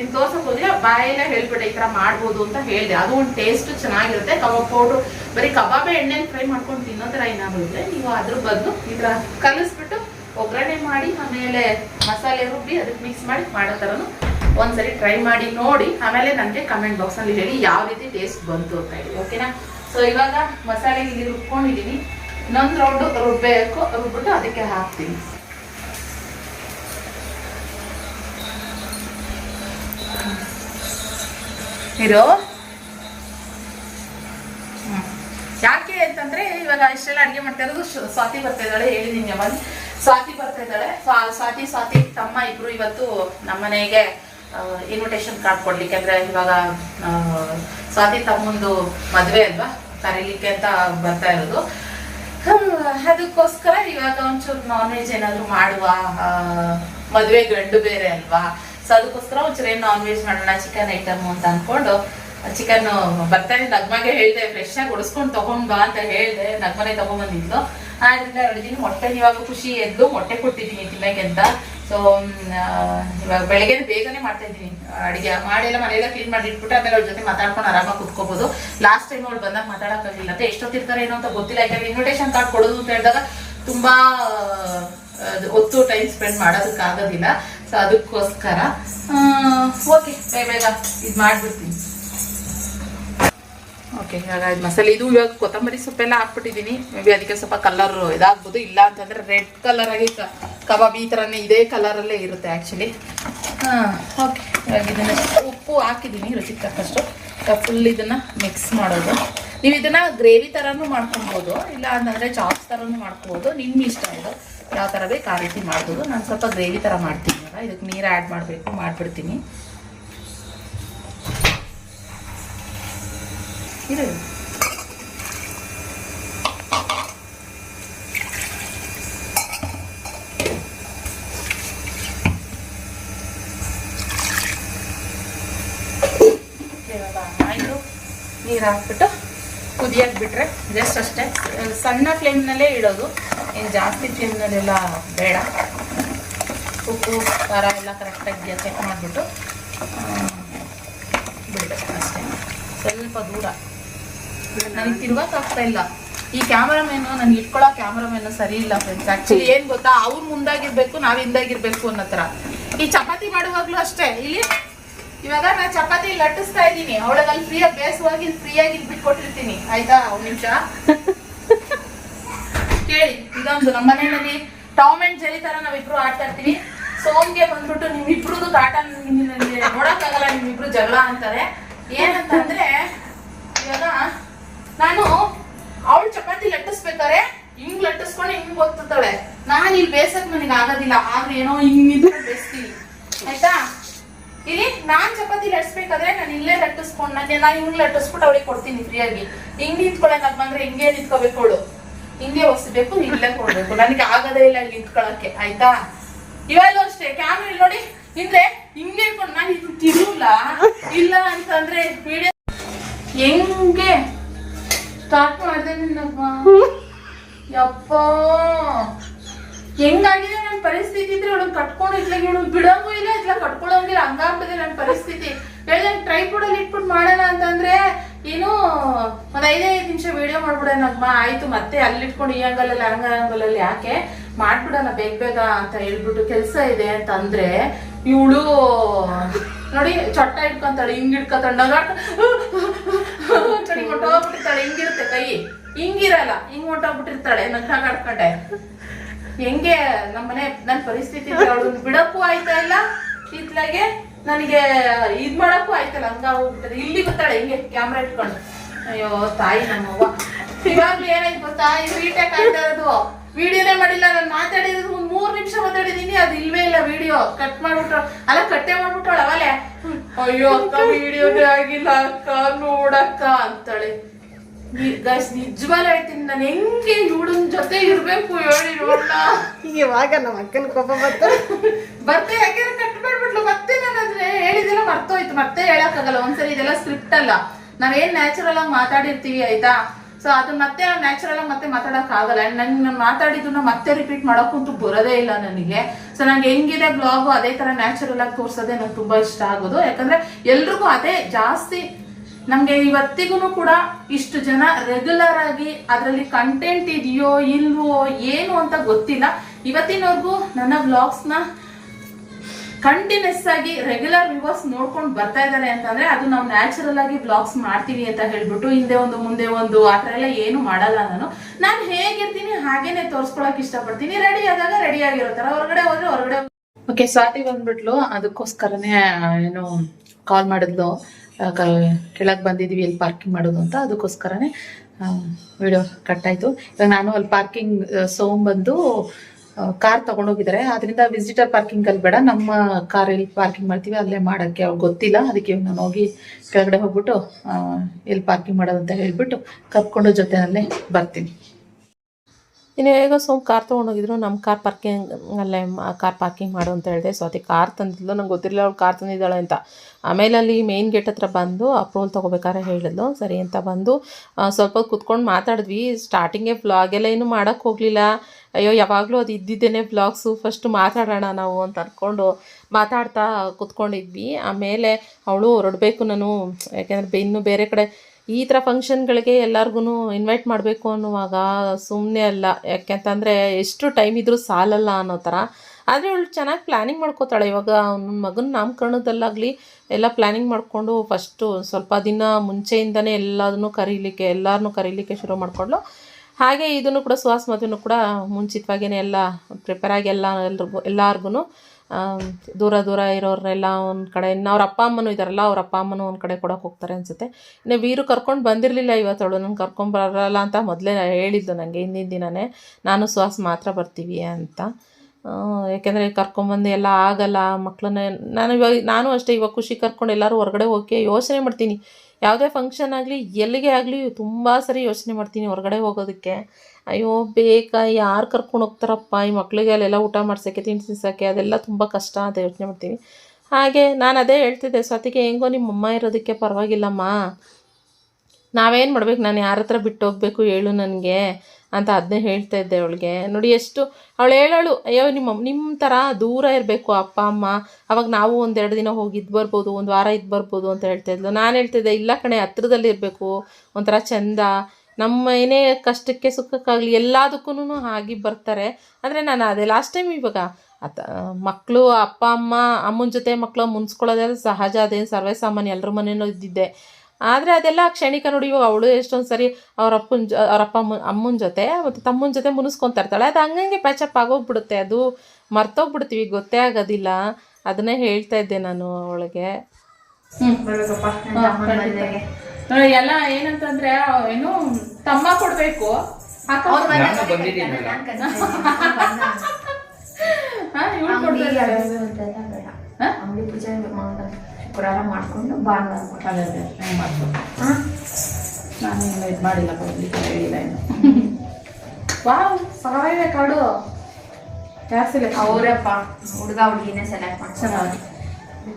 ಇನ್ ತೋರ್ಸಕ್ ಹೋದ್ರೆ ಬಾಯಿನ ಹೇಳ್ಬಿಟ್ಟೆ ಈ ಥರ ಮಾಡ್ಬೋದು ಅಂತ ಹೇಳಿದೆ. ಅದು ಒಂದು ಟೇಸ್ಟ್ ಚೆನ್ನಾಗಿರುತ್ತೆ. ಕಬಾಬ್ ಪೌಡ್ರು ಬರೀ ಕಬಾಬ್ ಎಣ್ಣೆ ಫ್ರೈ ಮಾಡ್ಕೊಂಡು ತಿನ್ನೋ ತರ ಏನಾಗುತ್ತೆ ನೀವು ಅದ್ರ ಬದಲು ಈ ಥರ ಕಲಿಸ್ಬಿಟ್ಟು ಒಗ್ಗರಣೆ ಮಾಡಿ, ಆಮೇಲೆ ಮಸಾಲೆ ರುಬ್ಬಿ ಅದಕ್ಕೆ ಮಿಕ್ಸ್ ಮಾಡಿ ಮಾಡೋ ಥರನು ಒಂದ್ಸರಿ ಟ್ರೈ ಮಾಡಿ ನೋಡಿ, ಆಮೇಲೆ ನನಗೆ ಕಮೆಂಟ್ ಬಾಕ್ಸಲ್ಲಿ ಹೇಳಿ ಯಾವ ರೀತಿ ಟೇಸ್ಟ್ ಬಂತು ಅಂತ ಹೇಳಿ ಓಕೆನಾ ಸೊ ಇವಾಗ ಮಸಾಲೆ ಇಲ್ಲಿ ರುಬ್ಕೊಂಡಿದ್ದೀನಿ ಇನ್ನೊಂದು ರೌಂಡು ರುಬ್ಬೇಕು, ರುಬ್ಬಿಟ್ಟು ಅದಕ್ಕೆ ಹಾಕ್ತೀನಿ. ಇದು. ಯಾಕೆ ಅಂತಂದ್ರೆ ಇವಾಗ ಇಷ್ಟೆಲ್ಲ ಅಡುಗೆ ಮಾಡ್ತಾ ಇರೋದು ಸ್ವಾತಿ ಬರ್ತಾ ಇದ್ದಾಳೆ, ಹೇಳಿದೀನಿ ಅವನ್ ಸ್ವಾತಿ ಬರ್ತಾ ಇದ್ದಾಳೆ. ಸ್ವಾ- ಸ್ವಾತಿ ಸ್ವಾತಿ, ತಮ್ಮ ಇಬ್ರು ಇವತ್ತು ನಮ್ಮನೆಗೆ ಇನ್ವಿಟೇಷನ್ ಕಾರ್ಡ್ ಕೊಡ್ಲಿಕ್ಕೆ. ಅಂದ್ರೆ ಇವಾಗ ಸ್ವಾತಿ ತಮ್ಮಂದು ಮದ್ವೆ ಅಲ್ವಾ? ಕರೀಲಿಕ್ಕೆ ಅಂತ ಬರ್ತಾ ಇರೋದು. ಅದಕ್ಕೋಸ್ಕರ ಇವಾಗ ಒಂಚೂರು ನಾನ್ ವೆಜ್ ಏನಾದರೂ ಮಾಡುವ. ಮದ್ವೆ ಗಂಡು ಬೇರೆ ಅಲ್ವಾ? ಸೊ ಅದಕ್ಕೋಸ್ಕರ ಒಂಚೂರು ಏನು ನಾನ್ ವೆಜ್ ಮಾಡೋಣ ಚಿಕನ್ ಐಟಮ್ ಅಂತ ಅನ್ಕೊಂಡು ಚಿಕನ್ ಬರ್ತಾನೆ ನಗ್ಮಗೆ ಹೇಳ್ದೆ ಫ್ರೆಶ್ ಆಗಿ ಉಡಿಸ್ಕೊಂಡು ತಗೊಂಡ್ ಬಾ ಅಂತ ಹೇಳ್ದೆ. ನಗ್ಮನೆ ತಗೊಂಡ್ಬಂದಿದ್ಲು ಆದ್ರಿಂದ ಹೇಳಿದೀನಿ ಮೊಟ್ಟೆ, ಇವಾಗ ಖುಷಿ ಎದ್ದು ಮೊಟ್ಟೆ ಕೊಟ್ಟಿದ್ದೀನಿ ತಿನ್ನಕ್ಕೆ ಅಂತ. ಸೊ ಇವಾಗ ಬೆಳಗ್ಗೆ ಬೇಗನೆ ಮಾಡ್ತಾ ಇದ್ದೀನಿ. ಅಡಿಗೆ ಮಾಡಿ ಎಲ್ಲ ಮನೆಯೆಲ್ಲ ಕ್ಲೀನ್ ಮಾಡಿ ಇಟ್ಬಿಟ್ಟು ಆಮೇಲೆ ಅವ್ರ ಜೊತೆ ಮಾತಾಡ್ಕೊಂಡು ಆರಾಮಾಗಿ ಕುತ್ಕೋಬಹುದು ಲಾಸ್ಟ್ ಟೈಮ್ ಅವ್ಳು ಬಂದಾಗ ಮಾತಾಡಕ್ಕಾಗಿಲ್ಲ ಅಂತ ಎಷ್ಟೊತ್ತಿರ್ತಾರೆ ಏನೋ ಅಂತ ಗೊತ್ತಿಲ್ಲ. ಯಾಕಂದ್ರೆ ಇನ್ವಿಟೇಷನ್ ಕಾರ್ಡ್ ಕೊಡೋದು ಅಂತ ಹೇಳಿದಾಗ ತುಂಬಾ ಒತ್ತು ಟೈಮ್ ಸ್ಪೆಂಡ್ ಮಾಡೋದಕ್ಕಾಗೋದಿಲ್ಲ. ಸೊ ಅದಕ್ಕೋಸ್ಕರ ಓಕೆ ಬೇಗ ಬೇಗ ಇದು ಮಾಡ್ಬಿಡ್ತೀನಿ. ಓಕೆ ಹಾಗಾದ್ರೆ ಮಸಾಲೆ ಇದು ಇವಾಗ ಕೊತ್ತಂಬರಿ ಸೊಪ್ಪೆಲ್ಲ ಹಾಕ್ಬಿಟ್ಟಿದ್ದೀನಿ. ಮೇ ಬಿ ಅದಕ್ಕೆ ಸ್ವಲ್ಪ ಕಲರ್ ಇದಾಗ್ಬೋದು. ಇಲ್ಲ ಅಂತಂದ್ರೆ ರೆಡ್ ಕಲರ್ ಆಗಿ ಕಬಾಬ್ ಈ ಥರನೇ ಇದೇ ಕಲರಲ್ಲೇ ಇರುತ್ತೆ ಆ್ಯಕ್ಚುಲಿ ಹಾಂ, ಓಕೆ. ಇವಾಗ ಇದನ್ನು ಉಪ್ಪು ಹಾಕಿದ್ದೀನಿ, ರುಚಿಗೆ ತಕ್ಕಷ್ಟು. ಫುಲ್ ಇದನ್ನು ಮಿಕ್ಸ್ ಮಾಡೋದು. ನೀವು ಇದನ್ನು ಗ್ರೇವಿ ಥರನೂ ಮಾಡ್ಕೊಬೋದು. ಇಲ್ಲ ಅಂತಂದರೆ ಚಾಪ್ಸ್ ಥರನೂ ಮಾಡ್ಕೋಬೋದು. ನಿಮ್ಮ ಇಷ್ಟ ಇದು ಯಾವ ಥರ ಬೇಕು ಆ ರೀತಿ ಮಾಡ್ಬೋದು. ನಾನು ಸ್ವಲ್ಪ ಗ್ರೇವಿ ಥರ ಮಾಡ್ತೀನಿ ಇದಕ್ಕೆ ನೀರು ಆ್ಯಡ್ ಮಾಡಬೇಕು, ಮಾಡಿಬಿಡ್ತೀನಿ. ಇರು ನೀರು ಹಾಕ್ಬಿಟ್ಟು ಕುದಿಯಕ್ಕೆ ಬಿಟ್ರೆ ಜಸ್ಟ್ ಅಷ್ಟೇ. ಸಣ್ಣ ಫ್ಲೇಮ್ನಲ್ಲೇ ಇಡೋದು. ಏನು ಜಾಸ್ತಿ ಫ್ಲೇಮ್ನಲ್ಲೆಲ್ಲ ಬೇಡ. ಉಪ್ಪು, ಖಾರ ಎಲ್ಲ ಕರೆಕ್ಟಾಗಿ ಚೆಕ್ ಮಾಡಿಬಿಟ್ಟು ಬಿಡಬೇಕು ಅಷ್ಟೇ. ಸ್ವಲ್ಪ ದೂರ. ನನಗೆ ತಿರ್ಗಾಕ್ ಆಗ್ತಾ ಇಲ್ಲ. ಈ ಕ್ಯಾಮರಾಮೇನು ನನ್ಗೆ ಇಟ್ಕೊಳ್ಳೋ ಕ್ಯಾಮರಾಮೇನು ಸರಿ ಇಲ್ಲ ಫ್ರೆಂಡ್ಸ್ ಆಕ್ಚುಲಿ ಏನ್ ಗೊತ್ತಾ? ಅವ್ರು ಮುಂದಾಗಿರ್ಬೇಕು ನಾವ್ ಹಿಂದಾಗಿರ್ಬೇಕು ಅನ್ನೋ ತರ ಈ ಚಪಾತಿ ಮಾಡುವಾಗ್ಲೂ ಅಷ್ಟೇ. ಇಲ್ಲಿ ಇವಾಗ ನಾನು ಚಪಾತಿ ಲಟ್ಟಿಸ್ತಾ ಇದ್ದೀನಿ. ಅವಳಗ್ ಅಲ್ಲಿ ಫ್ರೀಯಾಗಿ ಬೇಸುವಾಗಿ ಫ್ರೀಯಾಗಿ ಇಲ್ಲಿ ಬಿಟ್ಕೊಟ್ಟಿರ್ತೀನಿ. ಆಯ್ತಾ? ಒಂದ್ ನಿಮಿಷ. ಕೇಳಿ. ಇದೊಂದು ನಮ್ಮ ಮನೆಯಲ್ಲಿ ಟಾಮ್ ಅಂಡ್ ಜೆಲಿ ತರ ನಾವಿಬ್ರು ಆಡ್ತಾ ಇರ್ತೀವಿ. ಸೋಮ್ಗೆ ಬಂದ್ಬಿಟ್ಟು ನಿಮ್ಮಿಬ್ರದ್ದು ಕಾಟ ನನಗೆ ನೋಡಕ್ಕಾಗಲ್ಲ ನಿಮ್ಮಿಬ್ರು ಜಗಳ ಅಂತಾರೆ. ಏನಂತಂದ್ರೆ ಇವಾಗ ನಾನು ಅವಳು ಚಪಾತಿ ಲಟ್ಟಿಸ್ಬೇಕಾರೆ ಹಿಂಗ್ ಲಟ್ಟಿಸ್ಕೊಂಡು ಹಿಂಗ್ ಓದ್ತಿರ್ತಾಳೆ ನಾನು ಇಲ್ಲಿ ಬೇಸಕ್ ನನಗೆ ಆಗೋದಿಲ್ಲ, ಆದ್ರೆ ಏನೋ ಹಿಂಗ್ ಬೇಸ್ತೀನಿ. ಆಯ್ತಾ? ಇಲ್ಲಿ ನಾನ್ ಚಪಾತಿ ಲಟ್ಸ್ಬೇಕಾದ್ರೆ ನಾನು ಇಲ್ಲೇ ಲಟ್ಟಿಸ್ಕೊಂಡು, ನಾನು ನಾನು ಹಿಂಗ್ ಲಟ್ಟಿಸ್ಬಿಟ್ಟು ಅವಳಿಗೆ ಕೊಡ್ತೀನಿ ಫ್ರೀಯಾಗಿ. ಹಿಂಗ್ ನಿಂತ್ಕೊಳಕ್ ಬಂದ್ರೆ ಹಿಂಗೆ ನಿಂತ್ಕೋಬೇಕು ಅವಳು. ಹಿಂಗೆ ಒಸಿಬೇಕು, ಇಲ್ಲೇ ಕೊಡ್ಬೇಕು. ನನಗೆ ಆಗದೇ ಇಲ್ಲ ಇಲ್ಲಿ ನಿಂತ್ಕೊಳಕ್ಕೆ. ಆಯ್ತಾ? ಇವಾಗಲೂ ಅಷ್ಟೇ. ಕ್ಯಾಮ್ರಾ ನೋಡಿ. ಹೆಂಗಾಗಿದೆ ನನ್ನ ಪರಿಸ್ಥಿತಿ ಇದ್ರೆ ಅವಳು ಕಟ್ಕೊಂಡು ಇಟ್ಲಾಗ ಇವಳು ಬಿಡಂಗೂ ಇಲ್ಲ, ಇಟ್ಲ ಕಟ್ಕೊಳ್ಳೋಂಗಿಲ್ಲ ಹಂಗಾಗ್ಬಿದೆ ನನ್ನ ಪರಿಸ್ಥಿತಿ. ಹೇಳಿ ಟ್ರೈ ಅಲ್ಲಿ ಇಟ್ಬಿಟ್ಟು ಮಾಡೋಣ ಅಂತಂದ್ರೆ ಏನು ಒಂದ್ ಐದೈದು ನಿಮಿಷ ವಿಡಿಯೋ ಮಾಡ್ಬಿಡೋಣಮ್ಮ ಆಯ್ತು, ಮತ್ತೆ ಅಲ್ಲಿ ಇಟ್ಕೊಂಡು ಈ ಅಂಗಲಲ್ಲಿ ಹಂಗ ಅಂಗಲಲ್ಲಿ ಯಾಕೆ ಮಾಡ್ಬಿಡೋಣ ಬೇಗ ಬೇಗ ಅಂತ ಹೇಳ್ಬಿಟ್ಟು ಕೆಲಸ ಇದೆ ಅಂತ ಅಂದ್ರೆ ಇವಳು ನೋಡಿ, ಚೊಟ್ಟ ಇಟ್ಕೊಂತಾಳೆ ಹಿಂಗ್ ಇಟ್ಕೊತಾಳೆ (laughs) ಹಿಂಗಿರುತ್ತೆ ಕೈ. ಹಿಂಗಿರಲ್ಲ, ಹಿಂಗ್ ಹೊಟ್ಟೋಗ್ಬಿಟ್ಟಿರ್ತಾಳೆ ನಗಾಡ್ಕೊಂಡೆ ಹೆಂಗೆ ನಮ್ಮನೆ ನನ್ ಪರಿಸ್ಥಿತಿ ಅವಳು ಬಿಡಕ್ಕೂ ಆಯ್ತಾ ಇಲ್ಲ? ಇತ್ಲಾಗೆ ನನಗೆ ಇದ್ ಮಾಡಕ್ಕೂ ಆಯ್ತಲ್ಲ, ಹಂಗ ಹೋಗ್ಬಿಟ್ಟದೆ. ಇಲ್ಲಿ ಬರ್ತಾಳೆ, ಹಿಂಗೆ ಕ್ಯಾಮ್ರಾ ಇಟ್ಕೊಂಡು. ಅಯ್ಯೋ, ತಾಯಿ ನಮ್ಮವ್ವ. ಇವಾಗ ಏನಾಯ್ತು ಗೊತ್ತಾ? ಇದು ಆಗ್ತಾ ಇರೋದು. ವಿಡಿಯೋನೇ ಮಾಡಿಲ್ಲ, ನಾನು ಮಾತಾಡಿದ್ರು ಒಂದ್ ಮೂರ್ ನಿಮಿಷ ಮಾತಾಡಿದೀನಿ, ಅದು ಇಲ್ವೇ ಇಲ್ಲ ವಿಡಿಯೋ. ಕಟ್ ಮಾಡ್ಬಿಟ್ರು. ಅಲ್ಲ ಕಟ್ಟೆ ಮಾಡ್ಬಿಟ್ರಳ ಅವಲೆ? ಅಯ್ಯೋ, ಅಕ್ಕ, ವಿಡಿಯೋನೇ ಆಗಿಲ್ಲ, ಅಕ್ಕ, ನೋಡಕ್ಕ, ಅಂತಾಳೆ. ಗೈಸ್ ನಿಜವಾಗ್ಲೂ ಹೇಳ್ತೀನಿ ನಾನು ಹೆಂಗೆ ಇವಳನ್ ಜೊತೆ ಇರಬೇಕು ಹೇಳಿ ನೋಡಲ್ಲ ಇವಾಗ ನಮ್ಮ ಅಕ್ಕನ ಕೋಪ ಬಂತು. ಬರ್ತೆ ಯಾಕೆಂದ್ರೆ ಕಟ್ ಮಾಡ್ಬಿಟ್ಲು. ಮತ್ತೆ ನಾನು ಹೇಳಿದೆಲ್ಲ ಮರ್ತೋಯ್ತು. ಮತ್ತೆ ಹೇಳಕ್ಕಾಗಲ್ಲ. ಒಂದ್ಸರಿ ಇದೆಲ್ಲ ಸ್ಕ್ರಿಪ್ಟ್ ಅಲ್ಲ. ನಾವೇನ್ ನ್ಯಾಚುರಲ್ ಆಗಿ ಮಾತಾಡಿರ್ತೀವಿ ಆಯ್ತಾ? ಸೊ ಅದು ಮತ್ತೆ ನ್ಯಾಚುರಲ್ ಆಗಿ ಮತ್ತೆ ಮಾತಾಡಕ್ ಆಗಲ್ಲ. ನಂಗೆ ನಾನು ಮಾತಾಡಿದ್ದನ್ನ ಮತ್ತೆ ರಿಪೀಟ್ ಮಾಡೋಕ್ಕಂತೂ ಬರೋದೇ ಇಲ್ಲ ನನಗೆ. ಸೊ ನಂಗೆ ಹೆಂಗಿದೆ ಬ್ಲಾಗು ಅದೇ ತರ ನ್ಯಾಚುರಲ್ ಆಗಿ ತೋರ್ಸೋದೇ ನಂಗೆ ತುಂಬಾ ಇಷ್ಟ ಆಗೋದು. ಯಾಕಂದ್ರೆ ಎಲ್ರಿಗೂ ಅದೇ ಜಾಸ್ತಿ ನಮ್ಗೆ ಇವತ್ತಿಗೂ ಕೂಡ ಇಷ್ಟು ಜನ ರೆಗ್ಯುಲರ್ ಆಗಿ ಅದರಲ್ಲಿ ಕಂಟೆಂಟ್ ಇದೆಯೋ, ಇಲ್ವೋ, ಏನು ಅಂತ ಗೊತ್ತಿಲ್ಲ. ಇವತ್ತಿನವರೆಗೂ ನನ್ನ ವ್ಲಾಗ್ಸ್ನ ಕಂಟಿನ್ಯೂಸ್ ಆಗಿ ರೆಗ್ಯುಲರ್ ವ್ಯೂವರ್ಸ್ ನೋಡ್ಕೊಂಡು ಬರ್ತಾ ಇದ್ದಾರೆ ಅಂತಂದ್ರೆ ಅದು ನಾವು ನ್ಯಾಚುರಲ್ ಆಗಿ ಬ್ಲಾಗ್ಸ್ ಮಾಡ್ತೀವಿ ಅಂತ ಹೇಳ್ಬಿಟ್ಟು ಹಿಂದೆ ಒಂದು, ಮುಂದೆ ಒಂದು, ಆ ಥರ ಎಲ್ಲ ಏನು ಮಾಡಲ್ಲ ನಾನು. ನಾನು ಹೇಗಿರ್ತೀನಿ ಹಾಗೇನೆ ತೋರ್ಸ್ಕೊಳಕ್ ಇಷ್ಟಪಡ್ತೀನಿ. ರೆಡಿ ಆದಾಗ ರೆಡಿ ಆಗಿರೋ ಥರ ಹೊರಗಡೆ ಹೋದ್ರೆ ಹೊರಗಡೆ ಓಕೆ ಸ್ವಾತಿ ಬಂದ್ಬಿಟ್ಲು. ಅದಕ್ಕೋಸ್ಕರನೇ ಏನು ಕಾಲ್ ಮಾಡಿದ್ಲು ಕೆಳಗೆ ಬಂದಿದ್ದೀವಿ ಎಲ್ಲಿ ಪಾರ್ಕಿಂಗ್ ಮಾಡೋದು ಅಂತ, ಅದಕ್ಕೋಸ್ಕರನೇ ವಿಡಿಯೋ ಕಟ್ ಆಯಿತು. ಇವಾಗ ನಾನು ಅಲ್ಲಿ ಪಾರ್ಕಿಂಗ್ ಸೋಮ್ ಬಂದು ಕಾರ್ ತಗೊಂಡೋಗಿದ್ದಾರೆ. ಅದರಿಂದ ವಿಸಿಟರ್ ಪಾರ್ಕಿಂಗಲ್ಲಿ ಬೇಡ, ನಮ್ಮ ಕಾರ್ ಇಲ್ಲಿ ಪಾರ್ಕಿಂಗ್ ಮಾಡ್ತೀವಿ, ಅಲ್ಲೇ ಮಾಡೋಕ್ಕೆ ಅವ್ರು ಗೊತ್ತಿಲ್ಲ. ಅದಕ್ಕೆ ನಾನು ಹೋಗಿ ಕೆಳಗಡೆ ಹೋಗ್ಬಿಟ್ಟು ಎಲ್ಲಿ ಪಾರ್ಕಿಂಗ್ ಮಾಡೋದು ಅಂತ ಹೇಳ್ಬಿಟ್ಟು ಕರ್ಕೊಂಡು ಜೊತೆಯಲ್ಲೇ ಬರ್ತೀನಿ. ಇನ್ನು ಹೇಗೋ ಸೋಮ್ ಕಾರ್ ತೊಗೊಂಡೋಗಿದ್ರು. ನಮ್ಮ ಕಾರ್ ಪಾರ್ಕಿಂಗ್ ಅಲ್ಲೇ ಕಾರ್ ಪಾರ್ಕಿಂಗ್ ಮಾಡು ಅಂತ ಹೇಳಿದೆ. ಸೊ ಅದಕ್ಕೆ ಕಾರ್ ತಂದಿದ್ಲು. ನಂಗೆ ಗೊತ್ತಿರಲಿಲ್ಲ ಅವ್ಳು ಕಾರ್ ತಂದಿದ್ದಾಳೆ ಅಂತ. ಆಮೇಲೆ ಅಲ್ಲಿ ಮೇನ್ ಗೇಟ್ ಹತ್ರ ಬಂದು ಅಪ್ರೂವಲ್ ತೊಗೋಬೇಕಾದ್ರೆ ಹೇಳಿದ್ಲು. ಸರಿ ಅಂತ ಬಂದು ಸ್ವಲ್ಪ ಕುತ್ಕೊಂಡು ಮಾತಾಡಿದ್ವಿ. ಸ್ಟಾರ್ಟಿಂಗೇ ವ್ಲಾಗೆಲ್ಲ ಏನು ಮಾಡೋಕ್ಕೆ ಹೋಗಲಿಲ್ಲ. ಅಯ್ಯೋ, ಯಾವಾಗಲೂ ಅದು ಇದ್ದಿದ್ದೇನೆ ಬ್ಲಾಗ್ಸು ಫಸ್ಟ್ ಮಾತಾಡೋಣ ನಾವು ಅಂತ ಅಂದ್ಕೊಂಡು ಮಾತಾಡ್ತಾ ಕುತ್ಕೊಂಡಿದ್ವಿ. ಆಮೇಲೆ ಅವಳು ಹೊರಡಬೇಕು ನಾನು. ಯಾಕೆಂದರೆ ಇನ್ನೂ ಬೇರೆ ಕಡೆ ಈ ಥರ ಫಂಕ್ಷನ್ಗಳಿಗೆ ಎಲ್ಲರಿಗೂ ಇನ್ವೈಟ್ ಮಾಡಬೇಕು ಅನ್ನುವಾಗ ಸುಮ್ಮನೆ ಅಲ್ಲ. ಯಾಕೆಂತಂದರೆ ಎಷ್ಟು ಟೈಮ್ ಇದ್ದರೂ ಸಾಲಲ್ಲ ಅನ್ನೋ ಥರ ಆದರೆ ಅವಳು ಚೆನ್ನಾಗಿ ಪ್ಲ್ಯಾನಿಂಗ್ ಮಾಡ್ಕೋತಾಳೆ. ಇವಾಗ ಅವನ ಮಗನ ನಾಮಕರಣದಲ್ಲಾಗಲಿ ಎಲ್ಲ ಪ್ಲ್ಯಾನಿಂಗ್ ಮಾಡಿಕೊಂಡು ಫಸ್ಟು ಸ್ವಲ್ಪ ದಿನ ಮುಂಚೆಯಿಂದನೇ ಎಲ್ಲದನ್ನು ಕರೀಲಿಕ್ಕೆ ಎಲ್ಲರನ್ನೂ ಕರೀಲಿಕ್ಕೆ ಶುರು ಮಾಡಿಕೊಂಡ್ಲು. ಹಾಗೆ ಇದನ್ನು ಕೂಡ ಸುಹಾಸ್ ಮದುವೆನೂ ಕೂಡ ಮುಂಚಿತವಾಗಿಯೇ ಎಲ್ಲ ಪ್ರಿಪೇರ್ ಆಗಿ ಎಲ್ಲ ಎಲ್ರಿಗೂ ಎಲ್ಲಾರ್ಗು ದೂರ ದೂರ ಇರೋರೆಲ್ಲ ಒಂದು ಕಡೆ ಇನ್ನು ಅವ್ರ ಅಪ್ಪ ಅಮ್ಮನೂ ಇದ್ದಾರಲ್ಲ ಅವ್ರ ಅಪ್ಪ ಅಮ್ಮನೂ ಒಂದು ಕಡೆ ಕೊಡೋಕೆ ಹೋಗ್ತಾರೆ ಅನಿಸುತ್ತೆ. ಇನ್ನು ವೀರು ಕರ್ಕೊಂಡು ಬಂದಿರಲಿಲ್ಲ ಇವತ್ತವಳು ನಂಗೆ ಕರ್ಕೊಂಬರಲ್ಲ ಅಂತ ಮೊದಲೇ ಹೇಳಿದ್ದು ನನಗೆ ಹಿಂದಿನ ದಿನವೇ ನಾನು ಸುಹಾಸ್ ಮಾತ್ರ ಬರ್ತೀವಿ ಅಂತ. ಯಾಕೆಂದರೆ ಕರ್ಕೊಂಬಂದು ಎಲ್ಲ ಆಗಲ್ಲ ಮಕ್ಕಳನ್ನ ನಾನು ಇವಾಗ, ನಾನು ಅಷ್ಟೇ ಇವಾಗ ಖುಷಿ ಕರ್ಕೊಂಡು ಎಲ್ಲರೂ ಹೊರಗಡೆ ಹೋಗಿ ಯೋಚನೆ ಮಾಡ್ತೀನಿ. ಯಾವುದೇ ಫಂಕ್ಷನ್ ಆಗಲಿ, ಎಲ್ಲಿಗೆ ಆಗಲಿ, ತುಂಬ ಸರಿ ಯೋಚನೆ ಮಾಡ್ತೀನಿ ಹೊರಗಡೆ ಹೋಗೋದಕ್ಕೆ. ಅಯ್ಯೋ, ಬೇಕಾ? ಯಾರು ಕರ್ಕೊಂಡು ಹೋಗ್ತಾರಪ್ಪ? ಈ ಮಕ್ಕಳಿಗೆ ಅಲ್ಲೆಲ್ಲ ಊಟ ಮಾಡ್ಸೋಕ್ಕೆ ತಿನ್ಸೋಕ್ಕೆ, ಅದೆಲ್ಲ ತುಂಬ ಕಷ್ಟ ಅಂತ ಯೋಚನೆ ಮಾಡ್ತೀನಿ ಹಾಗೆ ನಾನು ಅದೇ ಹೇಳ್ತಿದ್ದೆ, ಸ್ವತಿಗೆ, ಹೆಂಗೋ ನಿಮ್ಮಮ್ಮ ಇರೋದಕ್ಕೆ ಪರವಾಗಿಲ್ಲಮ್ಮ. ನಾವೇನು ಮಾಡ್ಬೇಕು? ನಾನು ಯಾರ ಹತ್ರ ಬಿಟ್ಟು ಹೋಗ್ಬೇಕು? ಹೇಳು ನನಗೆ, ಅಂತ ಅದನ್ನೇ ಹೇಳ್ತಾ ಇದ್ದೆ ಅವಳಿಗೆ. ನೋಡಿ ಎಷ್ಟು, ಅವಳು ಹೇಳೋಳು, ಅಯ್ಯೋ, ನಿಮ್ಮ ನಿಮ್ಮ ಥರ ದೂರ ಇರಬೇಕು, ಅಪ್ಪ, ಅಮ್ಮ. ಅವಾಗ ನಾವು ಒಂದೆರಡು ದಿನ ಹೋಗಿ ಇದ್ದು ಬರ್ಬೋದು, ಒಂದು ವಾರ ಇದ್ದು ಬರ್ಬೋದು ಅಂತ ಹೇಳ್ತಾ ನಾನು ಹೇಳ್ತಿದ್ದೆ, ಇಲ್ಲ ಕಣೆ, ಹತ್ರದಲ್ಲಿ ಇರಬೇಕು. ಒಂಥರ ಚಂದ. ನಮ್ಮ ಏನೇ ಕಷ್ಟಕ್ಕೆ ಸುಖಕ್ಕಾಗಲಿ ಎಲ್ಲದಕ್ಕೂ ಆಗಿ ಬರ್ತಾರೆ. ಅಂದರೆ ನಾನು ಅದೇ ಲಾಸ್ಟ್ ಟೈಮ್ ಇವಾಗ ಅತ್ತ ಮಕ್ಕಳು ಅಪ್ಪ, ಅಮ್ಮ, ಅಮ್ಮನ ಜೊತೆ ಮಕ್ಕಳು ಮುನ್ಸ್ಕೊಳ್ಳೋದೆಲ್ಲ ಸಹಜ. ಅದೇನು ಸರ್ವೇ ಸಾಮಾನ್ಯ ಎಲ್ಲರ ಮನೇಲೂ ಇದ್ದಿದ್ದೆ. ಆದರೆ ಅದೆಲ್ಲ ಕ್ಷಣಿಕ ನೋಡಿ ಇವಾಗ ಅವಳು ಎಷ್ಟೊಂದು ಸರಿ ಅವ್ರ ಅಪ್ಪನ ಅಪ್ಪ ಅಮ್ಮ ಅಮ್ಮನ ಜೊತೆ ಮತ್ತು ತಮ್ಮನ ಜೊತೆ ಮುನಿಸ್ಕೊತಾ ಇರ್ತಾಳೆ. ಅದು ಹಂಗಂಗೆ ಪ್ಯಾಚಪ್ ಆಗೋಗ್ಬಿಡುತ್ತೆ. ಅದು ಮರ್ತೋಗ್ಬಿಡ್ತೀವಿ. ಗೊತ್ತೇ ಆಗೋದಿಲ್ಲ. ಅದನ್ನೇ ಹೇಳ್ತಾ ಇದ್ದೆ ನಾನು ಅವಳಿಗೆ. ಎಲ್ಲ ಏನಂತಂದ್ರೆ ಏನು ತಮ್ಮ ಕೊಡ್ಬೇಕು. ಮಾಡ್ಕೊಂಡು ಹಂಗ್ ನಾನು ಇನ್ನು ಇದು ಮಾಡಿಲ್ಲ ಹೇಳಿಲ್ಲ ಇನ್ನು. (laughs) ವಾವ್ ಪರವಾಗಿಲ್ಲ ಕಾಡು. ಯಾರು ಸೆಲೆಕ್ಟ್ ಅವರಪ್ಪ. ಹುಡುಗ ಹುಡುಗಿನೇ ಸೆಲೆಕ್ಟ್ ಮಾಡ್ತಾರೆ ಚೆನ್ನಾಗಿ.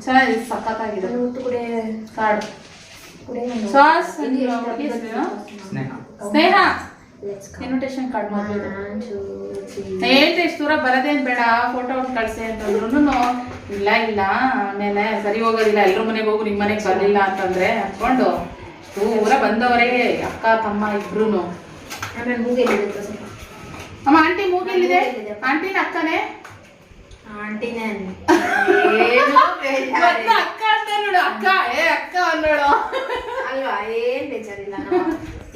ಚೆನ್ನಾಗಿದೆ ಸಖತ್ತಾಗಿದೆ. ಕುಡೆ. ಕಾರ್ಡು ಸಾಸ್ ಸ್ನೇಹ. ಸ್ನೇಹ. ಇನ್ವಿಟೇಷನ್ ಕಾರ್ಡ್ ಮಾಡ್ಬೋದು three. ಇಷ್ಟು ದೂರ ಬರದೇನ್ ಬೇಡ ಫೋಟೋ ಒಂದು ಕಳ್ಸಿ ಅಂತಂದ್ರು ಇಲ್ಲ ಇಲ್ಲ. ಆಮೇಲೆ ಸರಿ ಹೋಗೋದಿಲ್ಲ ಎಲ್ರ ಮನೆಗೆ ಹೋಗು ನಿಮ್ಮ ಮನೆಗೆ ಬರಲಿಲ್ಲ ಅಂತಂದ್ರೆ ಅನ್ಕೊಂಡು ದೂರ ಬಂದವರೇ ಅಕ್ಕ ತಮ್ಮ ಇಬ್ರು ಅಮ್ಮ ಆಂಟಿ ಮೂಗಿಲ್ಲಿದೆ ಆಂಟಿನ ಅಕ್ಕನೇ? ಆಂಟಿನೇ ಅಕ್ಕ ಅಂತ ನೋಡು ಅಕ್ಕ ಏ ಅಕ್ಕ ಅನ್ನೋಳು ಅಲ್ವಾ ಏನ್ ಬೇಜಾರಿಲ್ಲ.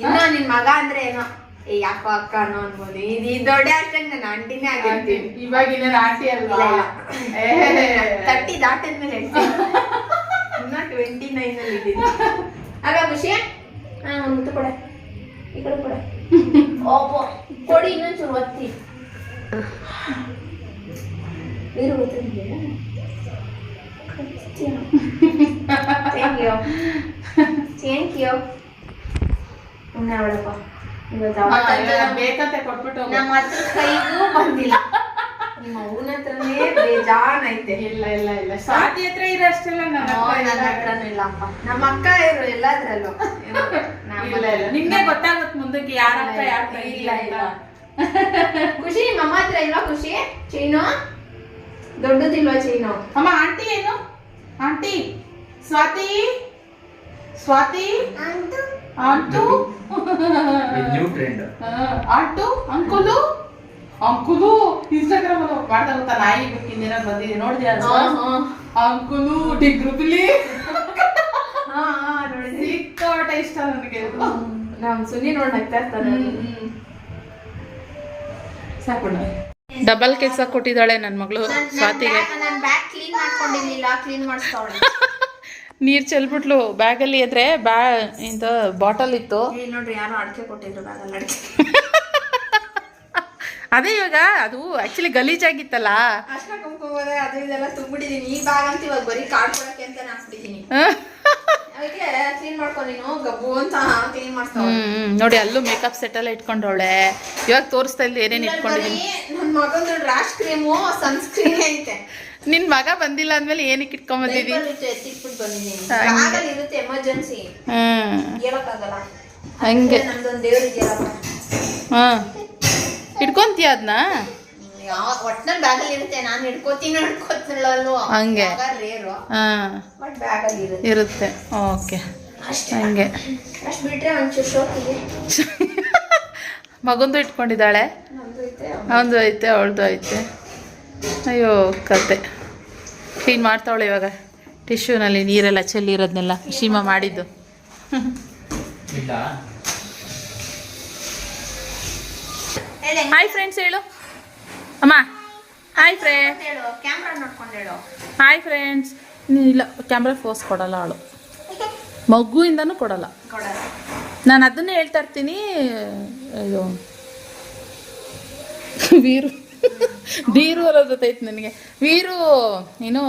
ಇನ್ನ ನಿನ್ ಮಗ ಅಂದ್ರೆ ಏನೋ ಏ ಯಾಕೋ ಅಕ್ಕ ಅನ್ನೋ ಅನ್ಬೋದು. ಇದು ಈ ದೊಡ್ಡ ಅಷ್ಟಂಗ್ ನಾನು ಆಂಟಿನೇ ಆಗಿರ್ತೀನಿ. ಇವಾಗ ಇನ್ನೇನು ಆಂಟಿ ಅಲ್ವಾ? ಏ ತರ್ಟಿ ದಾಟಿದ್ಮೇಲೆ ಹೇಳ್ತೀನಿ. ಇನ್ನ ಟ್ವೆಂಟಿ ನೈನ್ ಅಲ್ಲಿ ಇದ್ದೀನಿ. ಅಲ್ಲ ಖುಷಿ? ಹಾ ಒಂದು ಮುತ್ತು ಕೊಡೆ. ಈ ಕಡೆ ಕೊಡೆ. ಓಪೋ ಕೊಡಿ ಇನ್ನೊಂಚೂರು ಒತ್ತಿ. (laughs) ನೀರು ಗೊತ್ತಿದೆಯಾ ಥ್ಯಾಂಕ್ ಯು ಥ್ಯಾಂಕ್ ಯು ಸುಮ್ಮನೆ ಅವಳಪ್ಪ. ಬೇಕಂತೆ ಕೊಟ್ಬಿಟ್ಟು. ನಮ್ಮ ಹತ್ರ ಕೈಗೂ ಬಂದಿಲ್ಲ. ನಿಮ್ಮ ಅವನ ಹತ್ರನೇ ಬೇಜಾನ್ ಐತೆ ಇಲ್ಲ ಇಲ್ಲ ಇಲ್ಲ. ಸ್ವಾತಿ ಹತ್ರ ನನ್ನ ಇಲ್ಲ. ಇಲ್ಲಪ್ಪ ನಮ್ಮ ಅಕ್ಕ ಇರೋ ಎಲ್ಲದ್ರಲ್ಲೂ. (laughs) ಇಲ್ಲ ಇಲ್ಲ. ನಿಮ್ಗೆ ಗೊತ್ತಾಗುತ್ತೆ ಮುಂದಕ್ಕೆ ಯಾರ ಹತ್ರ ಯಾರ ಇಲ್ಲ, ಇಲ್ಲ. ಖುಷಿ ನಿಮ್ಮ ಹತ್ರ ಇಲ್ವಾ ಖುಷಿ? ಚೈನು? ದೊಡ್ಡದಿಲ್ವಾ ಚೈನು ಅಮ್ಮ ಆಂಟಿ ಏನು ಆಂಟಿ ಸ್ವಾತಿ ಸ್ವಾತಿ ಆಂಟು ನ್ಯೂ ಟ್ರೆಂಡ್ ಆ, ಆಂಟು ಅಂಕುಲು ಅಂಕುಲು ಇನ್ಸ್ಟಾಗ್ರಾಮ್ ಅಲ್ಲಿ ಮಾಡ್ತಾ ಗೊತ್ತಾ ನಾಯಿ ಬೇಕಿಂದೇನೋ ಬಂದಿದೆ ನೋಡಿದ್ಯಾ ಅಂಕುಲು ಡಿಗ್ರುಬಿಲಿ ಹಾ ಹಾ ನೋಡಿದ್ರಿ ಸಿಕ್ಕಾಪಟ್ಟೆ ಇಷ್ಟ ನನಗೆ ಇದು. ನಮ್ ಸುನಿ ನೋಡ್ ನಗ್ತಾ ಇರ್ತಾರೆ ಸಾಕು ಡಬಲ್ ಕೆಲಸ ಕೊಟ್ಟಿದ್ದಾಳೆ ನನ್ನ ಮಗಳು ಸ್ವಾತಿಗೆ. ಬ್ಯಾಗ್ (laughs) ನೀರು ಚೆಲ್ಬಿಟ್ಲು ಬ್ಯಾಗಲ್ಲಿ ಎದ್ರೆ ಬ್ಯಾ ಇಂತ ಬಾಟಲ್ ಇತ್ತು. ನೋಡ್ರಿ ಯಾರು ಅಡಿಕೆ ಕೊಟ್ಟಿದ್ರು ಬ್ಯಾಗಲ್ಲಿ (laughs) ಅದೇ ಇವಾಗ ಅದು ಆಕ್ಚುಲಿ ಗಲೀಜಾಗಿತ್ತಲ್ಲ. ಆಗಿತ್ತಲ್ಲ ಕುಂಕುಮದ ಅದು ಇದೆಲ್ಲ ತುಂಬಿಟ್ಟಿದೀನಿ. ಈ ಬ್ಯಾಗ್ ಅಂತ ಇವಾಗ ಬರೀ ಕಾಡ್ಕೊಳಕ್ಕೆ ಅಂತ ಹಾಕ್ಬಿಟ್ಟಿದೀನಿ. ಅದಕ್ಕೆ ಕ್ಲೀನ್ ಮಾಡ್ಕೊಂಡು ನೀನು ಗಬ್ಬು ಅಂತ ಕ್ಲೀನ್ ಮಾಡ್ತಾವ ಹ್ಮ್ ನೋಡಿ ಅಲ್ಲೂ ಮೇಕಪ್ ಸೆಟ್ ಎಲ್ಲ ಇಟ್ಕೊಂಡವಳೆ. ಇವಾಗ ತೋರಿಸ್ತಾ ಇಲ್ಲ ಏನೇನು ಇಟ್ಕೊಂಡಿದ್ದೀನಿ. ನನ್ ಮಗಂದು ರ್ಯಾಶ್ ಕ್ರೀಮು ಸನ್ಸ್ಕ್ರೀನ್ ಐತೆ. (laughs) ನಿನ್ ಮಗ ಬಂದಿಲ್ಲ ಅಂದ್ಮೇಲೆ ಏನಕ್ಕೆ ಇಟ್ಕೊಂಡ್ಬಂದಿದ್ದೀನಿ ಎತ್ತಿಟ್ಬಿಟ್ಟು ಬಂದಿದ್ದೀನಿ. ಇರುತ್ತೆ ಎಮರ್ಜೆನ್ಸಿ ಹ್ಮ್. ಹೇಳಕ್ಕಾಗಲ್ಲ. ಹಂಗೆ. ನಮ್ದೊಂದು ಹಾ ಇಟ್ಕೊಂತೀಯ ಅದನ್ನ ಯಾವ ಒಟ್ನಲ್ಲಿ ಬ್ಯಾಗಲ್ಲಿ ಇರುತ್ತೆ. ನಾನು ಹಿಡ್ಕೋತೀನಿ ಹಿಡ್ಕೋತಿನಲ್ಲೋ ಹಂಗೆ. ರೇರು. ಹಾ. ಬಟ್ ಬ್ಯಾಗಲ್ಲಿ ಇರುತ್ತೆ. ಇರುತ್ತೆ. ಓಕೆ. ಹಂಗೆ. ಅಷ್ಟು ಬಿಟ್ರೆ ಒಂಚೂರು ಶೋಕಿಗೆ. ಮಗಂದು ಇಟ್ಕೊಂಡಿದ್ದಾಳೆ? ಅವಂದು ಐತೆ ಅವನದು ಐತೆ ಅವಳದು ಐತೆ. ಅಯ್ಯೋ ಕತೆ. ಕ್ಲೀನ್ ಮಾಡ್ತಾವಳೆ ಇವಾಗ. ಟಿಶ್ಯೂನಲ್ಲಿ ನೀರೆಲ್ಲ ಚೆಲ್ಲಿರೋದನ್ನೆಲ್ಲ ಶೀಮ ಮಾಡಿದ್ದು. ಇಲ್ಲ. ಹಾಯ್ ಫ್ರೆಂಡ್ಸ್ ಹೇಳು. ಅಮ್ಮ ಹಾಯ್ ಫ್ರೆಂಡ್ಸ್ ಹಾಯ್ ಫ್ರೆಂಡ್ಸ್ ಇಲ್ಲ ಕ್ಯಾಮ್ರಾ ಫೋಸ್ ಕೊಡಲ್ಲ ಅವಳು ಮಗುವಿಂದನೂ ಕೊಡಲ್ಲ. ನಾನು ಅದನ್ನೇ ಹೇಳ್ತಾ ಇರ್ತೀನಿ ಅಯ್ಯೋ ವೀರು ವೀರು ಐತೆ ನನಗೆ. ವೀರು ನೀನು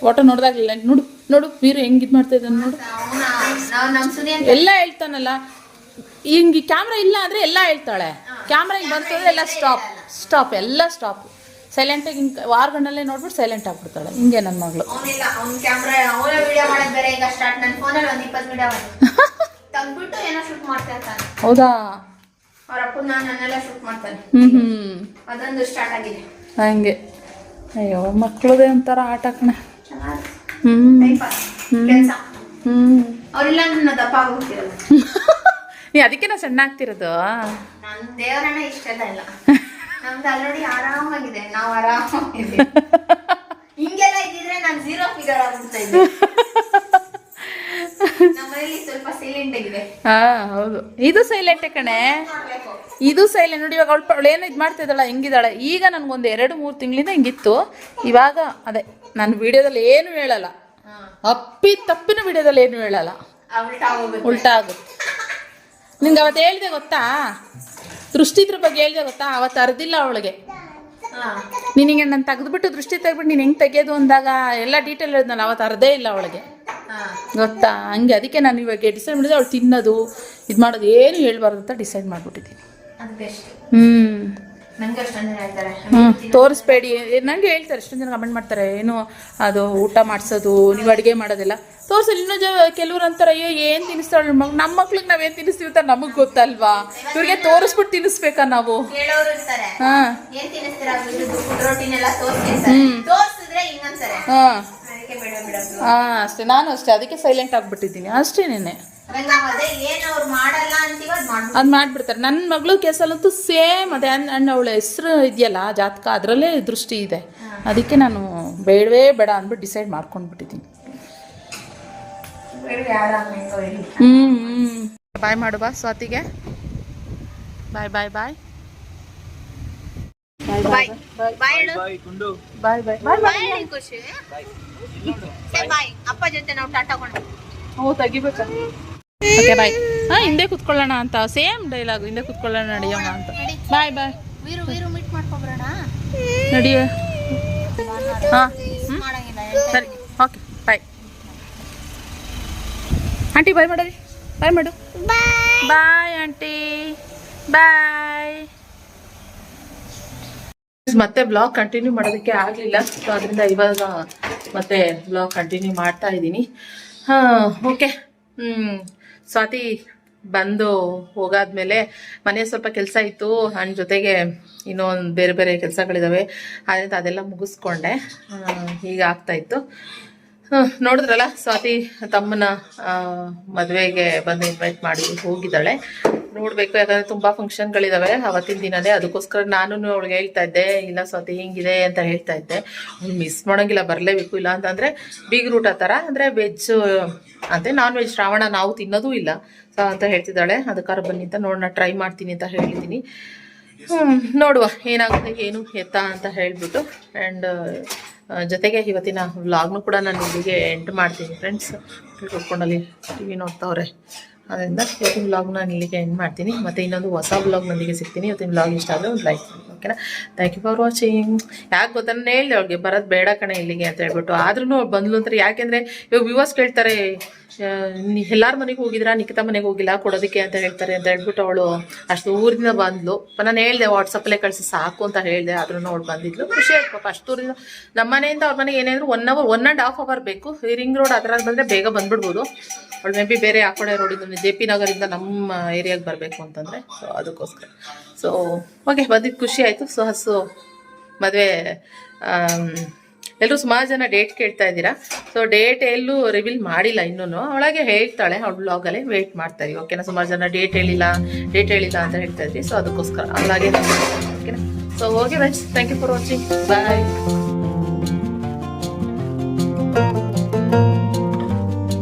ಫೋಟೋ ನೋಡ್ದಾಗಲಿಲ್ಲ. ನೋಡು ನೋಡು ವೀರು ಹೆಂಗೆ ಇದು ಮಾಡ್ತಾ ಇದ್ದಾನೆ ನೋಡು. ಎಲ್ಲ ಹೇಳ್ತಾನಲ್ಲ. ಹಿಂಗೆ ಕ್ಯಾಮ್ರಾ ಇಲ್ಲ ಅಂದರೆ ಎಲ್ಲ ಹೇಳ್ತಾಳೆ. ಕ್ಯಾಮ್ರಾ ಹಿಂಗೆ ಬಂತು ಅಂದರೆ ಎಲ್ಲ ಸ್ಟಾಪ್ ಸ್ಟಾಪ್ ಎಲ್ಲ ಸ್ಟಾಪ್ ಸೈಲೆಂಟಾಗಿ ಹಿಂಗೆ ವಾರಗಣ್ಣಲ್ಲೇ ನೋಡ್ಬಿಟ್ಟು ಸೈಲೆಂಟ್ ಆಗ್ಬಿಡ್ತಾಳೆ. ಹಿಂಗೆ ನನ್ನ ಮಗಳು. (laughs) ಹೌದಾ? ಹ್ಞೂ ಹ್ಞೂ ಅದೊಂದು ಸ್ಟಾರ್ಟ್ ಆಗಿದೆ. ಹಂಗೆ. ಅಯ್ಯೋ ಮಕ್ಳದೇ ಒಂಥರ ಆಟ ಕಣ. ಹ್ಮ್. ಹ್ಞೂ ಕೆಲಸ. ಹ್ಞೂ ಅವರೆಲ್ಲ ನನ್ನ ದಪ್ಪ ಆಗೋಗ್ತಿರಲ್ಲ. (laughs) ನೀ ಅದಕ್ಕೆ ನಾ ಸಣ್ಣ ಆಗ್ತಿರೋದು ನನ್ನ ದೇವರನ್ನ ಇಷ್ಟೆಲ್ಲ ಇಲ್ಲ. ನಮ್ದು ಆಲ್ರೆಡಿ ಆರಾಮಾಗಿದೆ ನಾವು ಆರಾಮಾಗಿದೆ ಹಿಂಗೆಲ್ಲ ಇದ್ದಿದ್ರೆ ನಾನು ಝೀರೋ ಫಿಗರ್ ಆಗ್ಬಿಡ್ತಾ ಇದ್ದೆ. ಸ್ವಲ್ಪ ಸೈಲೆಂಟ್ ಆಗಿದೆ. ಹಾ ಹೌದು. ಇದು ಸೈಲೆಂಟ್ ಕಣೆ? ಇದು ಸೈಲೆಂಟ್ ನೋಡಿ ಇವಾಗ ಅವಳು ಅವಳು ಏನು ಇದು ಮಾಡ್ತಿದ್ದಾಳ ಹೆಂಗಿದ್ದಾಳೆ. ಈಗ ನನ್ಗೊಂದು ಎರಡು ಮೂರು ತಿಂಗಳಿಂದ ಹಿಂಗಿತ್ತು. ಇವಾಗ ಅದೇ ನಾನು ವಿಡಿಯೋದಲ್ಲಿ ಏನು ಹೇಳಲ್ಲ. ಅಪ್ಪಿ ತಪ್ಪಿನ ವಿಡಿಯೋದಲ್ಲಿ ಏನು ಹೇಳಲ್ಲ. ಉಲ್ಟಾ ಆಗುತ್ತೆ. ನಿಂಗೆ ಅವತ್ತು ಹೇಳಿದೆ ಗೊತ್ತಾ? ದೃಷ್ಟಿದ್ರ ಬಗ್ಗೆ ಹೇಳಿದೆ ಗೊತ್ತಾ? ಅವತ್ತು ಅರ್ದಿಲ್ಲ ಅವಳಿಗೆ. ನಿನಗೆ ನಾನು ತೆಗೆದುಬಿಟ್ಟು ದೃಷ್ಟಿ ತೆಗೆದ್ಬಿಟ್ಟು ನೀನು ಹೆಂಗೆ ತೆಗೆಯೋದು ಅಂದಾಗ ಎಲ್ಲ ಡೀಟೇಲ್ ಹೇಳಿದ್ನಲ್ಲ ಅವತ್ತು ಅರ್ಧೇ ಇಲ್ಲ ಅವಳಿಗೆ. ಗೊತ್ತಾ? ಹಂಗೆ ಅದಕ್ಕೆ ನಾನು ಇವಾಗ ಡಿಸೈಡ್ ಮಾಡಿದೆ ಅವಳು ತಿನ್ನೋದು ಇದು ಮಾಡೋದು ಏನು ಹೇಳ್ಬಾರ್ದು ಅಂತ ಡಿಸೈಡ್ ಮಾಡಿಬಿಟ್ಟಿದ್ದೀನಿ. ಹ್ಞೂ ಜನ ಹ್ಞೂ ತೋರಿಸ್ಬೇಡಿ. ನಂಗೆ ಹೇಳ್ತಾರೆ ಎಷ್ಟೊಂದು ಜನ ಕಮೆಂಟ್ ಮಾಡ್ತಾರೆ. ಏನು ಅದು ಊಟ ಮಾಡಿಸೋದು ನೀವು ಅಡುಗೆ ಮಾಡೋದಿಲ್ಲ. ತೋರಿಸಲಿ ಇನ್ನೂ ಜ ಕೆಲವ್ರು ಅಂತಾರೆ ಅಯ್ಯೋ ಏನು ತಿನ್ನಿಸ್ತಾಳೆ ಮಗ? ನಮ್ಮ ಮಕ್ಳಿಗೆ ಏನು ತಿನ್ನಿಸ್ತೀವಿ ಅಂತ ನಮಗೆ ಗೊತ್ತಲ್ವಾ? ಇವ್ರಿಗೆ ತೋರಿಸ್ಬಿಟ್ಟು ತಿನ್ನಿಸ್ಬೇಕಾ ನಾವು? ಹಾಂ. ಹಾಂ. ಅಷ್ಟೇ. ನಾನು ಅಷ್ಟೇ. ಅದಕ್ಕೆ ಸೈಲೆಂಟ್ ಆಗಿಬಿಟ್ಟಿದ್ದೀನಿ. ಅಷ್ಟೇ ನಾವು ಅದೇ ಮಾಡ್ಬಿಡ್ತಾರೆ. ನನ್ನ ಮಗಳು ಕೆಸಲಂತೂ ಸೇಮ್ ಅದೇ. ಅಣ್ಣ ಅವಳ ಹೆಸರು ಇದೆಯಲ್ಲ ಜಾತಕ ಅದರಲ್ಲೇ ದೃಷ್ಟಿ ಇದೆ. ಅದಕ್ಕೆ ನಾನು ಬೇಡವೇ ಬೇಡ ಅಂದ್ಬಿಟ್ಟು ಡಿಸೈಡ್ ಮಾಡ್ಕೊಂಡ್ಬಿಟ್ಟಿದ್ದೀನಿ. ಬಿಟ್ಟಿದ್ದೀನಿ ಬಾಯ್ ಮಾಡು ಬಾ ಸ್ವಾತಿಗೆ. ಬಾಯ್ ಬಾಯ್ ಬಾಯ್. ಬಾಯ್ ಬಾಯ್. ಬಾಯ್ ಬಾಯ್. ಬಾಯ್ ಬಾಯ್ ಖುಷಿ ಬಾಯ್. ಅಪ್ಪ ಜೊತೆ ನಾವು ಟಾಟಾ ಕೊಂಡು. ಓ ತೆಗಿಬೇಕಾ? ಓಕೆ ಬಾಯ್ ಹಾಂ ಹಿಂದೆ ಕುತ್ಕೊಳ್ಳೋಣ ಅಂತ. ಸೇಮ್ ಡೈಲಾಗ್ ಹಿಂದೆ ಕುತ್ಕೊಳ್ಳೋಣ ನಡಿಯೋಣ ಅಂತ. Bye bye Veeru Veeru meet ಮಾಡ್ಕೊಬರೋಣ ನಡಿಯ. ಹಾಂ ಮಾಡಂಗಿಲ್ಲ ಸರಿ ಓಕೆ ಬಾಯ್ ಆಂಟಿ ಬಾಯ್ ಮಾಡರಿ ಬಾಯ್ ಮಾಡು. ಬಾಯ್ ಆಂಟಿ ಬಾಯ್ ಮತ್ತೆ ಬ್ಲಾಗ್ ಕಂಟಿನ್ಯೂ ಮಾಡೋದಕ್ಕೆ ಆಗಲಿಲ್ಲ. ಸೊ ಅದರಿಂದ ಇವಾಗ ಮತ್ತೆ ಬ್ಲಾಗ್ ಕಂಟಿನ್ಯೂ ಮಾಡ್ತಾ ಇದ್ದೀನಿ. ಹಾಂ ಓಕೆ ಹ್ಞೂ ಸ್ವಾತಿ ಬಂದು ಹೋಗಾದ್ಮೇಲೆ ಮನೆ ಸ್ವಲ್ಪ ಕೆಲಸ ಇತ್ತು. ನನ್ನ ಜೊತೆಗೆ ಇನ್ನೊಂದು ಬೇರೆ ಬೇರೆ ಕೆಲಸಗಳಿದ್ದಾವೆ ಆದ್ದರಿಂದ ಅದೆಲ್ಲ ಮುಗಿಸ್ಕೊಂಡೆ. ಹೀಗೆ ಆಗ್ತಾಯಿತ್ತು ನೋಡಿದ್ರಲ್ಲ, ಸ್ವಾತಿ ತಮ್ಮನ ಮದುವೆಗೆ ಬಂದು ಇನ್ವೈಟ್ ಮಾಡಿ ಹೋಗಿದ್ದಾಳೆ. ನೋಡಬೇಕು, ಯಾಕಂದರೆ ತುಂಬ ಫಂಕ್ಷನ್ಗಳಿದಾವೆ ಅವತ್ತಿನ ದಿನದೇ ಅದಕ್ಕೋಸ್ಕರ ನಾನು ಅವಳಿಗೆ ಹೇಳ್ತಾ ಇದ್ದೆ, ಇಲ್ಲ ಸ್ವಾತಿ, ಹಿಂಗಿದೆ ಅಂತ ಹೇಳ್ತಾ ಇದ್ದೆ. ಅವ್ಳು ಮಿಸ್ ಮಾಡೋಂಗಿಲ್ಲ, ಬರಲೇಬೇಕು, ಇಲ್ಲ ಅಂತಂದರೆ ಬೀಗ್ರೂಟ ಥರ ಅಂದರೆ ವೆಜ್ ಅಂತ. ನಾನ್ ವೆಜ್ ಶ್ರಾವಣ ನಾವು ತಿನ್ನೋದು ಇಲ್ಲ, ಸೊ ಅಂತ ಹೇಳ್ತಿದ್ದಾಳೆ. ಅದಕ್ಕಾರ ಬನ್ನಿ ಅಂತ ನೋಡೋಣ ಟ್ರೈ ಮಾಡ್ತೀನಿ ಅಂತ ಹೇಳಿದ್ದೀನಿ. ನೋಡುವ ಏನಾಗುತ್ತೆ, ಏನು ಎತ್ತ ಅಂತ ಹೇಳ್ಬಿಟ್ಟು. ಆ್ಯಂಡ್ ಜೊತೆಗೆ ಇವತ್ತಿನ ವ್ಲಾಗ್ನು ಕೂಡ ನಾನು ಇಲ್ಲಿಗೆ ಎಂಡ್ ಮಾಡ್ತೀನಿ ಫ್ರೆಂಡ್ಸ್ ಕೂತ್ಕೊಂಡಲ್ಲಿ ಟಿ ವಿ ನೋಡ್ತಾವ್ರೆ. ಅದರಿಂದ ಇವತ್ತಿನ ಬ್ಲಾಗ್ ನಾನು ಇಲ್ಲಿಗೆ ಎಂಡ್ ಮಾಡ್ತೀನಿ. ಮತ್ತು ಇನ್ನೊಂದು ಹೊಸ ವ್ಲಾಗ್ನೊಂದಿಗೆ ಸಿಗ್ತೀನಿ. ಇವತ್ತಿನ ಬ್ಲಾಗ್ ಇಷ್ಟ ಆದರೆ ಒಂದು ಲೈಕ್ ಮಾಡಿ ಓಕೆನಾ ಥ್ಯಾಂಕ್ ಯು ಫಾರ್ ವಾಚಿಂಗ್ ಯಾಕೆ ಗೊತ್ತಾ? ಹೇಳಿದೆ ಅವಳಿಗೆ, ಬರೋದು ಬೇಡ ಕಣೆ ಇಲ್ಲಿಗೆ ಅಂತ ಹೇಳ್ಬಿಟ್ಟು. ಆದ್ರೂ ಬಂದ್ಲು ಅಂತಾರೆ. ಯಾಕೆಂದರೆ ಇವಾಗ ವ್ಯೂವರ್ಸ್ ಕೇಳ್ತಾರೆ ಎಲ್ಲಾರ ಮನೆಗೆ ಹೋಗಿದ್ರಾ? ನಿಖಿತಾ ಮನೆಗೆ ಹೋಗಿಲ್ಲ, ಕೊಡೋದಕ್ಕೆ ಅಂತ ಹೇಳ್ತಾರೆ ಅಂತ ಹೇಳ್ಬಿಟ್ಟು ಅವಳು ಅಷ್ಟು ಊರಿಂದ ಬಂದ್ಲು. ನಾನು ಹೇಳ್ದೆ ವಾಟ್ಸಪ್ಪಲ್ಲೇ ಕಳಿಸಿ ಸಾಕು ಅಂತ ಹೇಳಿದೆ, ಆದ್ರೂ ಅವಳು ಬಂದಿದ್ಲು. ಖುಷಿ ಆಯ್ತು ಪಾಪ, ಅಷ್ಟು ಊರಿಂದ ನಮ್ಮ ಮನೆಯಿಂದ ಅವ್ರ ಮನೆಗೆ ಏನಾದ್ರು one hour one and half hour ಬೇಕು. ರಿಂಗ್ ರೋಡ್ ಥರ ಬಂದರೆ ಬೇಗ ಬಂದ್ಬಿಡ್ಬೋದು. ಅವಳು ಮೇ ಬಿ ಬೇರೆ ಆ ಕಡೆ ರೋಡಿಂದ ಜೆ ಪಿ ನಗರಿಂದ ನಮ್ಮ ಏರಿಯಾಗೆ ಬರಬೇಕು ಅಂತಂದರೆ ಸೊ ಅದಕ್ಕೋಸ್ಕರ. ಸೊ ಓಕೆ ಬಂದಿದ್ದು ಖುಷಿ ಆಯಿತು. ಸೊ ಹಸು ಮದುವೆ ಎಲ್ಲರೂ ಸುಮಾರು ಜನ ಡೇಟ್ ಕೇಳ್ತಾ ಇದ್ದೀರಾ? ಸೊ ಡೇಟ್ ಎಲ್ಲೂ ರಿವೀಲ್ ಮಾಡಿಲ್ಲ ಇನ್ನೂ ಅವಳಾಗೆ ಹೇಳ್ತಾಳೆ, ಅವಳು ಬ್ಲಾಗಲ್ಲೇ ವೇಟ್ ಮಾಡ್ತಾ ಇದೀವಿ. ಓಕೆನಾ ಸುಮಾರು ಜನ ಡೇಟ್ ಹೇಳಿಲ್ಲ ಡೇಟ್ ಹೇಳಿಲ್ಲ ಅಂತ ಹೇಳ್ತಾ ಇದ್ವಿ. ಸೊ ಅದಕ್ಕೋಸ್ಕರ ಅವಳಾಗೆ ಓಕೆನಾ so okay rice thank you for watching bye